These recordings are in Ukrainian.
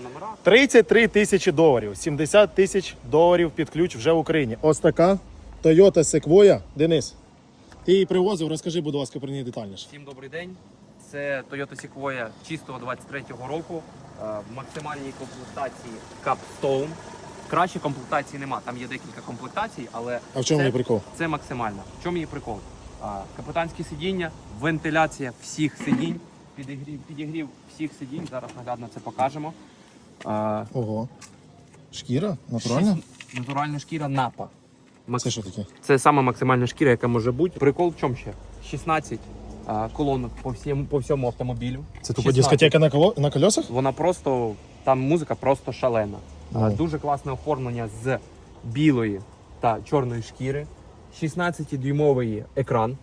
Номера 33 тисячі доларів, 70 тисяч доларів під ключ вже в Україні. Ось така Toyota Sequoia. Денис, ти її привозив, розкажи, будь ласка, про неї детальніше. Всім добрий день. Це Toyota Sequoia чистого 23-го року е, в максимальній комплектації Capstone. Кращої комплектації нема. Там є декілька комплектацій, але А в чому це, її прикол? це максимальна. В чому її прикол? А, сидіння, вентиляція всіх сидінь, підігрів, підігрів всіх сидінь. Зараз наглядно це покажемо. А, Ого. Шкіра? Натуральна? Натуральна шкіра напа. Макс- Це що таке? Це сама максимальна шкіра, яка може бути. Прикол в чому ще? 16 а, колонок по всьому, по всьому автомобілю. Це тупо 16. дискотека на, коло... на колесах? Вона просто, там музика просто шалена. А. Дуже класне оформлення з білої та чорної шкіри. 16-дюймовий екран.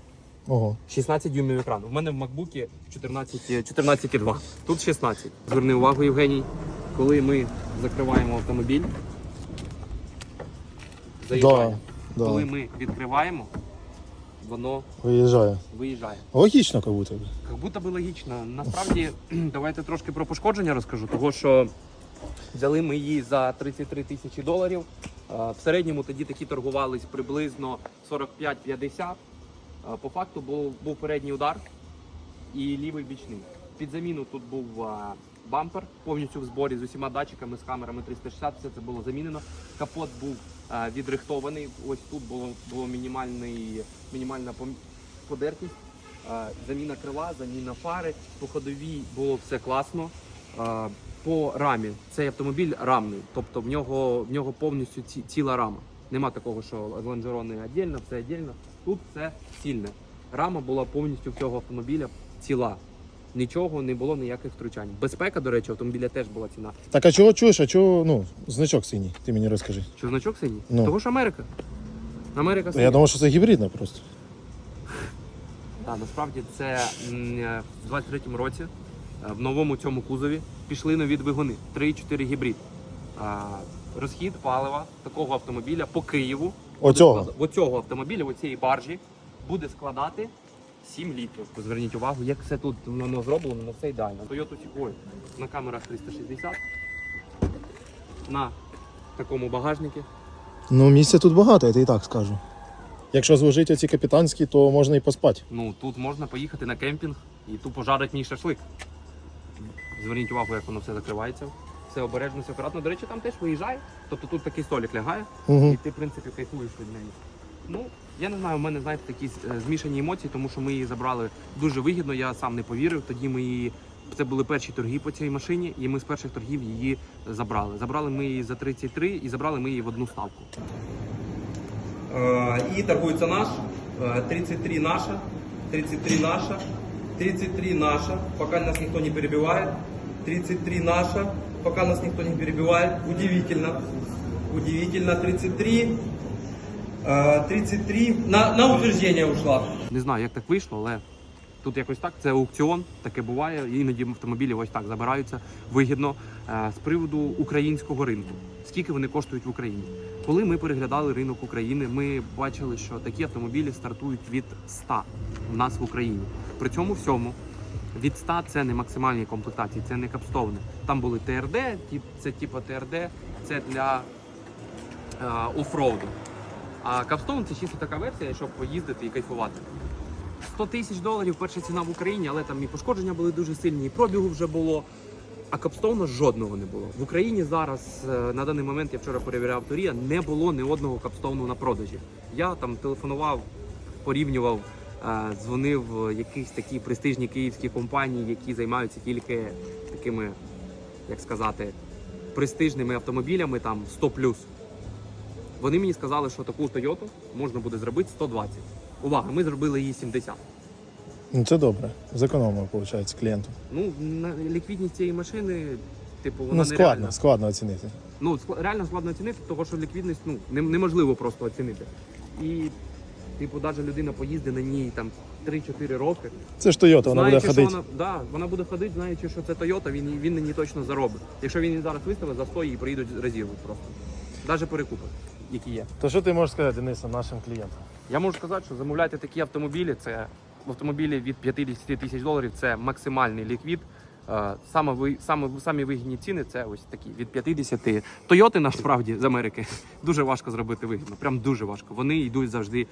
Ого. 16 дюймів екран. У мене в MacBook 14, 14,2. Тут 16. Зверни увагу, Євгеній, коли ми закриваємо автомобіль. Заїжджає. Да, Коли да. ми відкриваємо, воно Виїжджає. виїжджає. Логічно, як будто. би. Як будто би логічно. Насправді, давайте трошки про пошкодження розкажу, того що взяли ми її за 33 тисячі доларів. В середньому тоді такі торгувались приблизно 45-50. Е, По факту був, був передній удар і лівий бічний. Під заміну тут був бампер повністю в зборі з усіма датчиками, з камерами 360, все це було замінено. Капот був е, відрихтований. Ось тут було, було мінімальний, мінімальна подертість. Е, Заміна крила, заміна фари. По ходовій було все класно. Е, По рамі цей автомобіль рамний, тобто в нього, в нього повністю ці, ціла рама. Нема такого, що лонжерони віддільно, все віддільно. Тут все цільне. Рама була повністю в цього автомобіля ціла. Нічого не було ніяких втручань. Безпека, до речі, автомобіля теж була ціна. Так а чого чуєш, а чого, ну, значок синій, ти мені розкажи. Що значок синій? Ну. Того ж Америка. Америка Я синя. думав, що це гібридна просто. Так, насправді це м, е, в 23-му році е, в новому цьому кузові пішли нові двигуни 3,4 гібрид. А, Розхід палива такого автомобіля по Києву. буде Оцього? склад- Оцього автомобіля, оцієї баржі, буде складати 7 літрів. Зверніть увагу, як все тут воно зроблено, на все ідеально. Toyota Sequoia на камерах 360, на такому багажнику. Ну, місця тут багато, я тобі і так скажу. Якщо зложити ці капітанські, то можна і поспати. Ну тут можна поїхати на кемпінг і тупо жарить мій шашлик. Зверніть увагу, як воно все закривається. Все обережно, все акуратно. До речі, там теж виїжджає. Тобто тут такий столик лягає, Угу. і ти, в принципі, кайфуєш від неї. Ну, я не знаю, у мене, знаєте, такі е, змішані емоції, тому що ми її забрали дуже вигідно, я сам не повірив. Тоді ми її. Це були перші торги по цій машині, і ми з перших торгів її забрали. Забрали ми її за 33 і забрали ми її в одну ставку. І торгується наш, 33 наша, 33 наша, 33 наша, пока нас никто не перебивает, 33 наша, пока нас никто не перебивает, удивительно, удивительно, 33, э, 33, на, на утверждение ушла. Не знаю, як так вийшло, але тут якось так, це аукціон, таке буває, іноді автомобілі ось так забираються вигідно. Е, З приводу українського ринку, скільки вони коштують в Україні? Коли ми переглядали ринок України, ми бачили, що такі автомобілі стартують від 100 в нас в Україні. При цьому всьому від 100 це не максимальні комплектації, це не капстовне. Там були ТРД, це типу ТРД, це для е, офроуду. А капстоун це чисто така версія, щоб поїздити і кайфувати. 100 тисяч доларів перша ціна в Україні, але там і пошкодження були дуже сильні, і пробігу вже було. А капстоуна жодного не було. В Україні зараз е, на даний момент я вчора перевіряв Торія, не було ні одного капстоуну на продажі. Я там телефонував, порівнював, е, дзвонив в якісь такі престижні київські компанії, які займаються тільки такими, як сказати, престижними автомобілями, там 100 Вони мені сказали, що таку Toyota можна буде зробити 120. Увага, ми зробили її 70. Ну це добре. Зекономимо, виходить, клієнту. Ну, на ліквідність цієї машини, типу, вона Ну, складно, нереальна. складно оцінити. Ну, скла- реально складно оцінити, тому що ліквідність ну, нем- неможливо просто оцінити. І, типу, навіть людина поїздить на ній там 3-4 роки. Це ж Toyota, вона буде знаючи, ходити. Що вона, да, вона буде ходити, знаючи, що це Toyota, він, він на ній точно заробить. Якщо він її зараз виставить, за 100 її приїдуть розірвуть просто. Навіть перекупи, які є. То що ти можеш сказати, Дениса, нашим клієнтам? Я можу сказати, що замовляйте такі автомобілі. Це автомобілі від 50 тисяч доларів. Це максимальний ліквід. Е, Саме ви саме самі вигідні ціни це ось такі від 50. Тойоти насправді з Америки дуже важко зробити вигідно. Прям дуже важко. Вони йдуть завжди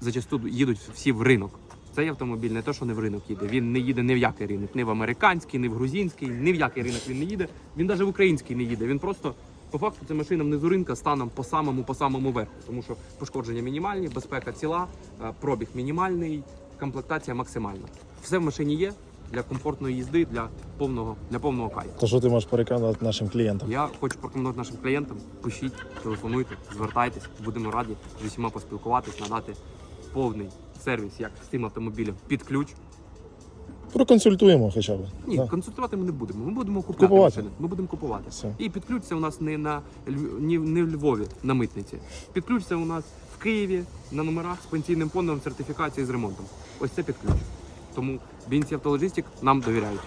зачасту їдуть всі в ринок. Цей автомобіль не то, що не в ринок їде. Він не їде ні в який ринок, ні в американський, ні в грузинський, ні в який ринок він не їде. Він навіть в український не їде. Він просто по факту це машина внизу ринка станом по самому по самому верху, тому що пошкодження мінімальні, безпека ціла, е, пробіг мінімальний, комплектація максимальна. Все в машині є для комфортної їзди, для повного для повного кайфу. То що ти можеш порекомендувати нашим клієнтам? Я хочу порекомендувати нашим клієнтам. Пишіть, телефонуйте, звертайтесь, будемо раді з усіма поспілкуватись, надати повний сервіс як з цим автомобілем під ключ. Проконсультуємо хоча б. Ні, Да. консультувати ми не будемо. Ми будемо купувати Купувати. машини. Ми будемо купувати. Все. І підключиться у нас не на Льв- ні, не в Львові на митниці. Підключиться у нас в Києві на номерах з пенсійним фондом сертифікації з ремонтом. Ось це підключ. Тому Бінці Автологістик нам довіряють.